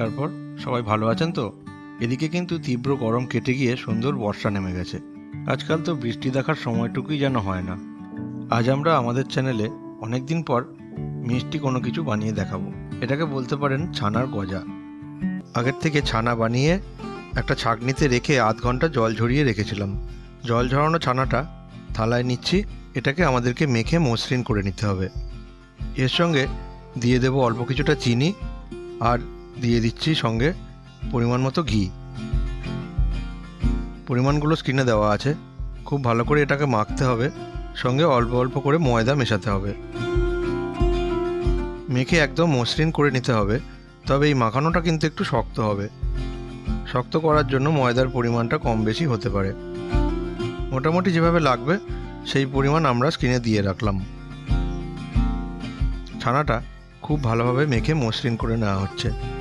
তারপর, সবাই ভালো আছেন তো? এদিকে কিন্তু তীব্র গরম কেটে গিয়ে সুন্দর বর্ষা নেমে গেছে। আজকাল তো বৃষ্টি দেখার সময়টুকুই যেন হয় না। আজ আমরা আমাদের চ্যানেলে অনেক দিন পর মিষ্টি কোনো কিছু বানিয়ে দেখাবো। এটাকে বলতে পারেন ছানার গজা। আগের থেকে ছানা বানিয়ে একটা ছাঁকনিতে রেখে আধ ঘণ্টা জল ঝরিয়ে রেখেছিলাম। জল ঝরানো ছানাটা থালায় নিচ্ছি, এটাকে আমাদেরকে মেখে মসৃণ করে নিতে হবে। এর সঙ্গে দিয়ে দেবো অল্প কিছুটা চিনি আর দিয়ে দিচ্ছি সঙ্গে পরিমাণ মতো ঘি। পরিমাণগুলো স্ক্রিনে দেওয়া আছে। খুব ভালো করে এটাকে মাখতে হবে। সঙ্গে অল্প অল্প করে ময়দা মেশাতে হবে। মেখে একদম মসৃণ করে নিতে হবে। তবে এই মাখানোটা কিন্তু একটু শক্ত হবে। শক্ত করার জন্য ময়দার পরিমাণটা কম বেশি হতে পারে। মোটামুটি যেভাবে লাগবে, সেই পরিমাণ আমরা স্ক্রিনে দিয়ে রাখলাম। ছানাটা খুব ভালোভাবে মেখে মসৃণ করে নেওয়া হচ্ছে।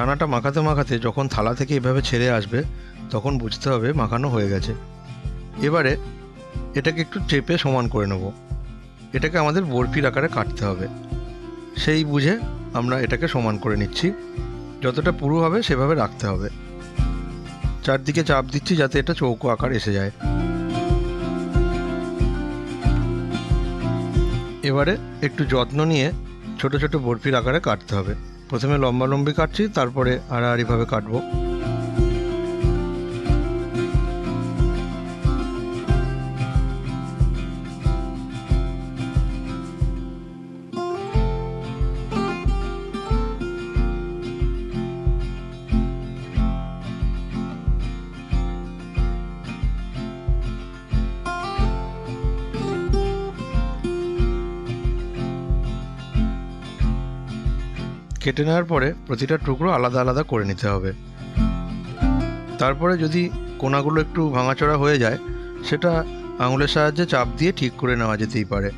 ছানাটা মাখাতে মাখাতে যখন থালা থেকে এভাবে ছেড়ে আসবে, তখন বুঝতে হবে মাখানো হয়ে গেছে। এবারে এটাকে একটু চেপে সমান করে নেব। এটাকে আমাদের বরফির আকারে কাটতে হবে। সেই বুঝে আমরা এটাকে সমান করে নিচ্ছি। যতটা পুরু হবে সেভাবে রাখতে হবে। চারদিকে চাপ দিচ্ছি যাতে এটা চৌকো আকার এসে যায়। এবারে একটু যত্ন নিয়ে ছোট ছোট বরফির আকারে কাটতে হবে। প্রথমে লম্বা লম্বি কাটছি তারপরে আড়াআড়িভাবে কাটবো। কেটে নেওয়ার পরে প্রতিটা টুকরো আলাদা আলাদা করে নিতে হবে। তারপরে যদি কোনাগুলো একটু ভাঙাচোরা হয়ে যায়, সেটা আঙুলের সাহায্যে চাপ দিয়ে ঠিক করে নেওয়া যেতেই পারে।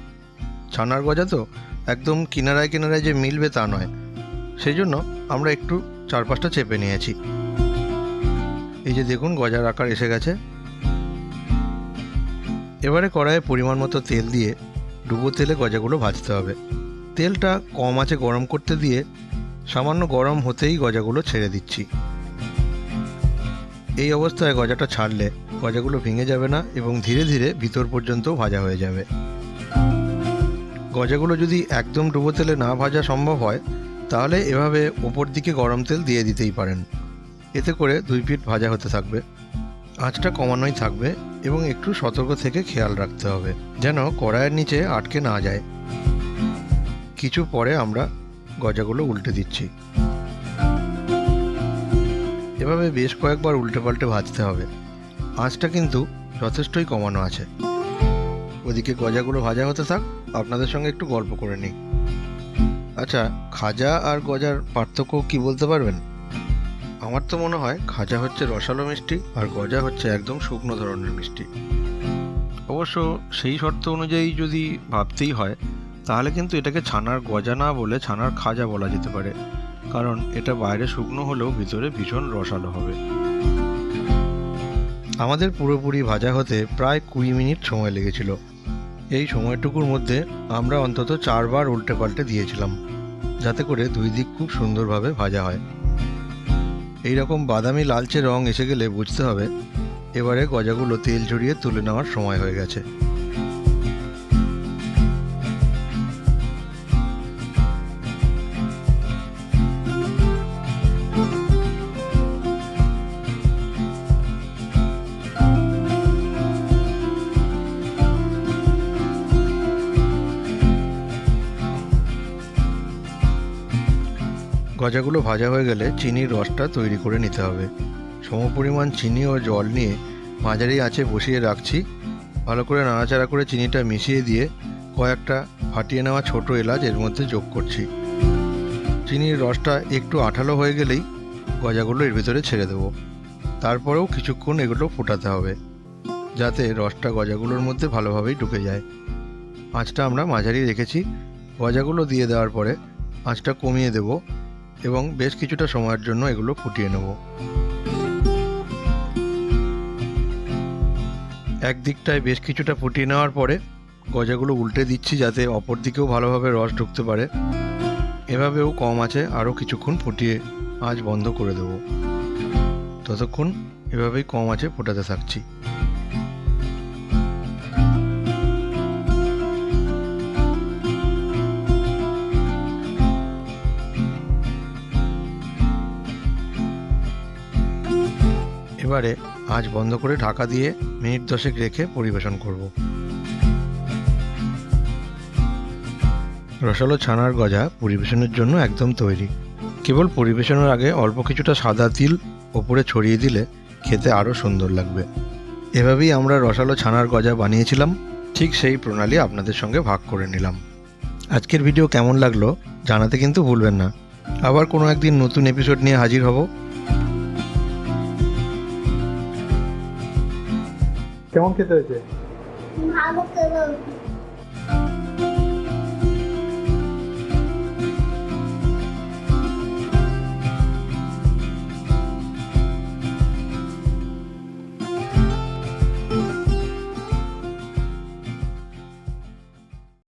ছানার গজা তো একদম কিনারায় কিনারায় যে মিলবে তা নয়। সেই জন্য আমরা একটু চারপাশটা চেপে নিয়েছি। এই যে দেখুন, গজার আকার এসে গেছে। এবারে কড়াইয়ে পরিমাণ মতো তেল দিয়ে ডুবো তেলে গজাগুলো ভাজতে হবে। তেলটা কম আছে গরম করতে দিয়ে সামান্য গরম হতেই গজাগুলো ছেড়ে দিচ্ছি। এই অবস্থায় গজাটা ছাড়লে গজাগুলো ভেঙে যাবে না এবং ধীরে ধীরে ভিতর পর্যন্ত ভাজা হয়ে যাবে। গজাগুলো যদি একদম ডুবো তেলে না ভাজা সম্ভব হয়, তাহলে এভাবে ওপর দিকে গরম তেল দিয়ে দিতেই পারেন। এতে করে দুই পিঠ ভাজা হতে থাকবে, আঁচটা কমানোই থাকবে এবং একটু সতর্ক থেকে খেয়াল রাখতে হবে, যেন কড়াইয়ের নিচে আটকে না যায়। কিছু পরে আমরা গজাগুলো উল্টে দিচ্ছি। এভাবে বেশ কয়েকবার উল্টে পাল্টে ভাজতে হবে। আঁচটা কিন্তু যথেষ্টই কমানো আছে। ওদিকে গজাগুলো ভাজা হতে থাক, আপনাদের সঙ্গে একটু গল্প করে নিই। আচ্ছা খাজা আর গজার পার্থক্য কি বলতে পারবেন? আমার তো মনে হয় খাজা হচ্ছে রসালো মিষ্টি আর গজা হচ্ছে একদম শুকনো ধরনের মিষ্টি। অবশ্য সেই শর্ত অনুযায়ী যদি ভাবতেই হয় তাহলে কিন্তু এটাকে ছানার গজা না বলে ছানার খাজা বলা যেতে পারে। কারণ এটা বাইরে শুকনো হলেও ভিতরে ভীষণ রসালো হবে। আমাদের পুরোপুরি ভাজা হতে প্রায় কুড়ি মিনিট সময় লেগেছিল। এই সময়টুকুর মধ্যে আমরা অন্তত চারবার উল্টে পাল্টে দিয়েছিলাম, যাতে করে দুই দিক খুব সুন্দরভাবে ভাজা হয়। এই রকম বাদামি লালচে রং এসে গেলে বুঝতে হবে, এবারে গজাগুলো তেল ঝরিয়ে তুলে নেওয়ার সময় হয়ে গেছে। গজাগুলো ভাজা হয়ে গেলে চিনির রসটা তৈরি করে নিতে হবে। সমপরিমাণ চিনি ও জল নিয়ে মাঝারি আঁচে বসিয়ে রাখছি। ভালো করে নাড়াচাড়া করে চিনিটা মিশিয়ে দিয়ে কয়েকটা ফাটিয়ে নেওয়া ছোট এলাচ এর মধ্যে যোগ করছি। চিনির রসটা একটু আঠালো হয়ে গেলেই গজাগুলো এর ভিতরে ছেড়ে দেবো। তারপরেও কিছুক্ষণ এগুলো ফোটাতে হবে, যাতে রসটা গজাগুলোর মধ্যে ভালোভাবেই ঢুকে যায়। আঁচটা আমরা মাঝারি রেখেছি। গজাগুলো দিয়ে দেওয়ার পরে আঁচটা কমিয়ে দেবো। এবং বেশ কিছুটা সময়ের জন্য এগুলো ফুটিয়ে নেব। এক দিকটায় বেশ কিছুটা ফুটিয়ে নেওয়ার পরে গজাগুলো উল্টে দিচ্ছি যাতে অপর দিকেও ভালোভাবে রস ঢুকতে পারে। এভাবেও কম আছে, আরও কিছুক্ষণ ফুটিয়ে আঁচ বন্ধ করে দেবো। ততক্ষণ এভাবেই কম আছে ফোটাতে থাকছি। এবারে আঁচ বন্ধ করে ঢাকা দিয়ে মিনিট দশেক রেখে পরিবেশন করব। রসালো ছানার গজা পরিবেশনের জন্য একদম তৈরি। কেবল পরিবেশনের আগে অল্প কিছুটা সাদা তিল ওপরে ছড়িয়ে দিলে খেতে আরও সুন্দর লাগবে। এভাবেই আমরা রসালো ছানার গজা বানিয়েছিলাম। ঠিক সেই প্রণালী আপনাদের সঙ্গে ভাগ করে নিলাম। আজকের ভিডিও কেমন লাগল জানাতে কিন্তু ভুলবেন না। আবার কোনো একদিন নতুন এপিসোড নিয়ে হাজির হব। কেমন খেতে হয়েছে ভালো করে